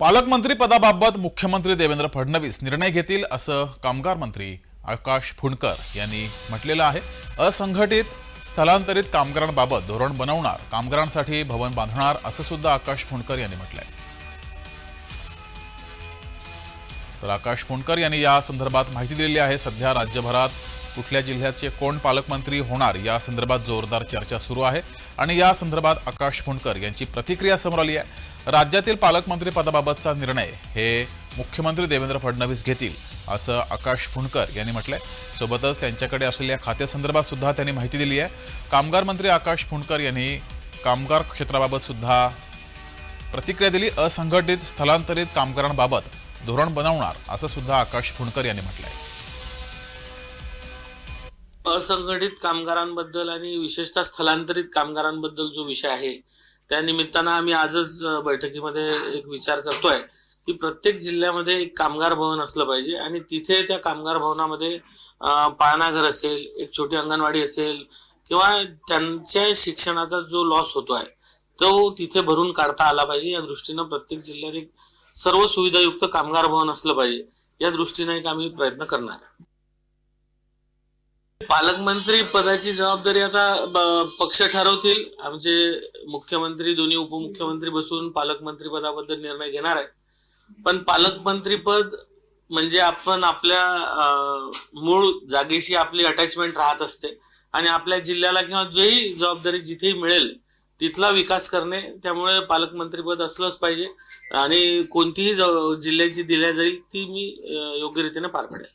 पालकमंत्री पदाबाबत मुख्यमंत्री देवेंद्र फडणवीस निर्णय घेतील असं कामगार मंत्री आकाश फुंडकर यांनी म्हटलेलं आहे. असंघटित स्थलांतरित कामगारांबाबत धोरण बनवणार कामगारांसाठी भवन बांधणार असं सुद्धा आकाश फुंडकर यांनी म्हटलंय. तर आकाश फुंडकर यांनी या संदर्भात माहिती दिलेली आहे. सध्या राज्यभरात कुठल्या जिल्ह्याचे कोण पालकमंत्री होणार? या संदर्भात जोरदार चर्चा सुरू आहे. आणि या संदर्भात आकाश फुंडकर यांची प्रतिक्रिया समोर आली आहे. राज्यातील पालकमंत्री पदाबाबतचा निर्णय हे मुख्यमंत्री देवेंद्र फडणवीस घेतील असं आकाश फुंडकर यांनी म्हटलंय. सोबतच त्यांच्याकडे असलेल्या खात्यासंदर्भात सुद्धा त्यांनी माहिती दिली आहे. कामगार मंत्री आकाश फुंडकर यांनी कामगार क्षेत्राबाबत सुद्धा प्रतिक्रिया दिली. असंघटित स्थलांतरित कामगारांबाबत धोरण बनवणार असं सुद्धा आकाश फुंडकर यांनी म्हटलंय. असंघटित कामगारांबद्दल आणि विशेषतः स्थलांतरित कामगारांबद्दल जो विषय आहे त्या निमित्तानं आम्ही आजच बैठकीमध्ये एक विचार करतोय की प्रत्येक जिल्ह्यामध्ये एक कामगार भवन असलं पाहिजे आणि तिथे त्या कामगार भवनामध्ये पाळणाघर असेल एक छोटी अंगणवाडी असेल किंवा त्यांच्या शिक्षणाचा जो लॉस होतोय तो तिथे भरून काढता आला पाहिजे. या दृष्टीनं प्रत्येक जिल्ह्यात एक सर्व सुविधायुक्त कामगार भवन असलं पाहिजे. या दृष्टीनं एक आम्ही प्रयत्न करणार. पालकमंत्री पदाची जबाबदारी आता पक्ष ठरवतील. आमचे मुख्यमंत्री दोन्ही उपमुख्यमंत्री बसून पालकमंत्री पदाबद्दल निर्णय घेणार आहेत. पण पालकमंत्री पद म्हणजे आपण आपल्या मूळ जागेशी आपली अटॅचमेंट राहत असते. आणि आपल्या जिल्ह्याला किंवा जेही जबाबदारी जिथेही मिळेल तिथला विकास करणे त्यामुळे पालकमंत्रीपद असलंच पाहिजे. आणि कोणतीही जिल्ह्याची दिल्या जाईल ती मी योग्यरीतीने योग्य रीतीने पार पाडेल.